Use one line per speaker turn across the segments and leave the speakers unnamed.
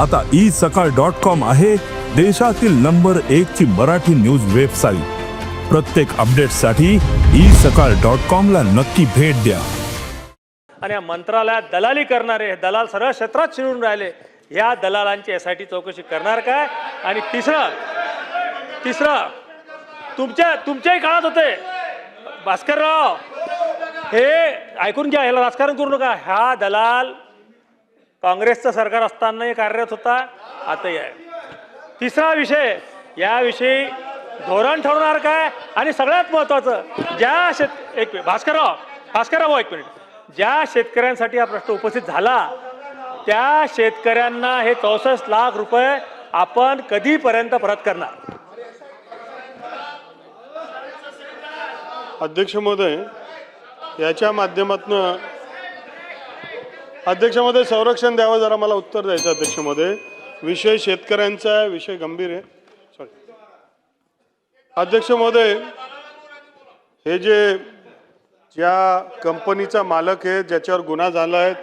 आता ई सकाळ dot com आहे देशातील नंबर एक ची मराठी न्यूज वेबसाईट प्रत्येक अपडेटसाठी ई सकाळ डॉट कॉम ला नक्की भेट द्या.
आणि या मंत्रालयात दलाली करणारे हे दलाल सर्व क्षेत्रात शिरून राहिले. या दलालांची एस आय टी चौकशी करणार काय? आणि तिसरं तिसरं तुमच्या तुमच्याही काळात होते. भास्करराव हे ऐकून घ्या ह्याला राजकारण करू नका. हा दलाल काँग्रेसचं सरकार असतानाही कार्यरत होता आताही आहे. तिसरा विषय याविषयी धोरण ठरवणार काय? आणि सगळ्यात महत्त्वाचं ज्या शेत एक भास्करराव भास्करराव एक मिनिट. ज्या शेतकऱ्यांसाठी हा प्रश्न उपस्थित झाला त्या शेतकऱ्यांना हे चौसष्ट लाख रुपये आपण कधीपर्यंत परत करणार?
अध्यक्ष महोदय याच्या माध्यमातून अध्यक्षामध्ये संरक्षण द्यावं जरा मला उत्तर द्यायचं अध्यक्षमध्ये. विषय शेतकऱ्यांचा आहे विषय गंभीर आहे. सॉरी अध्यक्ष महोदय हे जे ज्या कंपनीचा मालक आहे ज्याच्यावर गुन्हा झाला आहे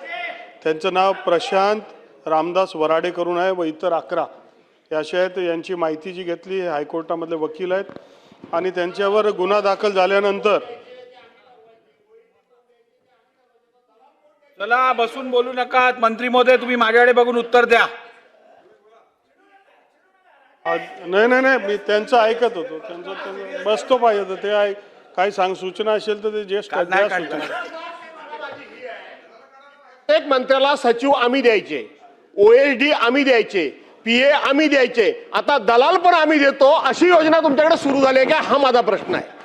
त्यांचं नाव प्रशांत रामदास वराडे करून आहे व इतर अकरा. हे असे आहेत यांची माहिती जी घेतली हायकोर्टामधले वकील आहेत. आणि त्यांच्यावर गुन्हा दाखल झाल्यानंतर
चला बसून बोलू नका. मंत्री महोदय तुम्ही माझ्याकडे बघून उत्तर द्या.
नाही नाही नाही मी त्यांचं ऐकत होतो. त्यांचं त्यांचं बसतो पाहिजे तर ते ऐक काही सांग सूचना असेल तर ते ज्येष्ठ. सूचना.
प्रत्येक मंत्र्याला सचिव आम्ही द्यायचे ओएसडी आम्ही द्यायचे पीए आम्ही द्यायचे. आता दलाल पण आम्ही देतो अशी योजना तुमच्याकडे सुरू झाली आहे का? हा माझा प्रश्न आहे.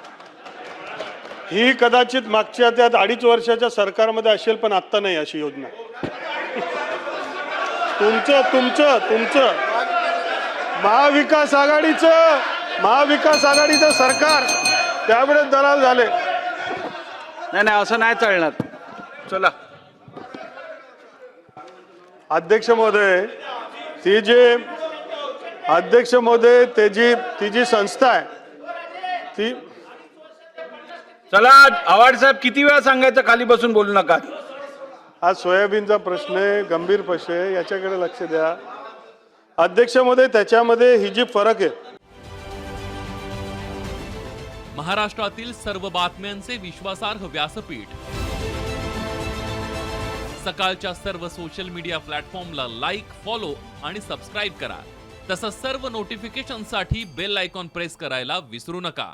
ही कदाचित मागच्या त्या अडीच वर्षाच्या सरकारमध्ये असेल पण आत्ता नाही अशी योजना. तुमचं तुमचं तुमचं. महाविकास आघाडीचं महाविकास आघाडीचं सरकार त्यावेळेस दलाल झाले.
नाही नाही असं नाही चालणार. चला.
अध्यक्ष महोदय ती जे अध्यक्ष महोदय त्याची ती जी संस्था आहे ती
चला आवाड साहेब किती वेळा सांगायचं खाली बसून बोलू नका.
हा सोयाबीनचा प्रश्न आहे गंभीर प्रश्न आहे याच्याकडे लक्ष द्या. अध्यक्ष महोदय त्याच्यामध्ये ही जी फरक आहे.
महाराष्ट्रातील सर्व बातम्यांचे विश्वासार्ह व्यासपीठ. सकाळच्या सर्व सोशल मीडिया प्लॅटफॉर्मला लाईक फॉलो आणि सबस्क्राईब करा. तसंच सर्व नोटिफिकेशनसाठी बेल आयकॉन प्रेस करायला विसरू नका.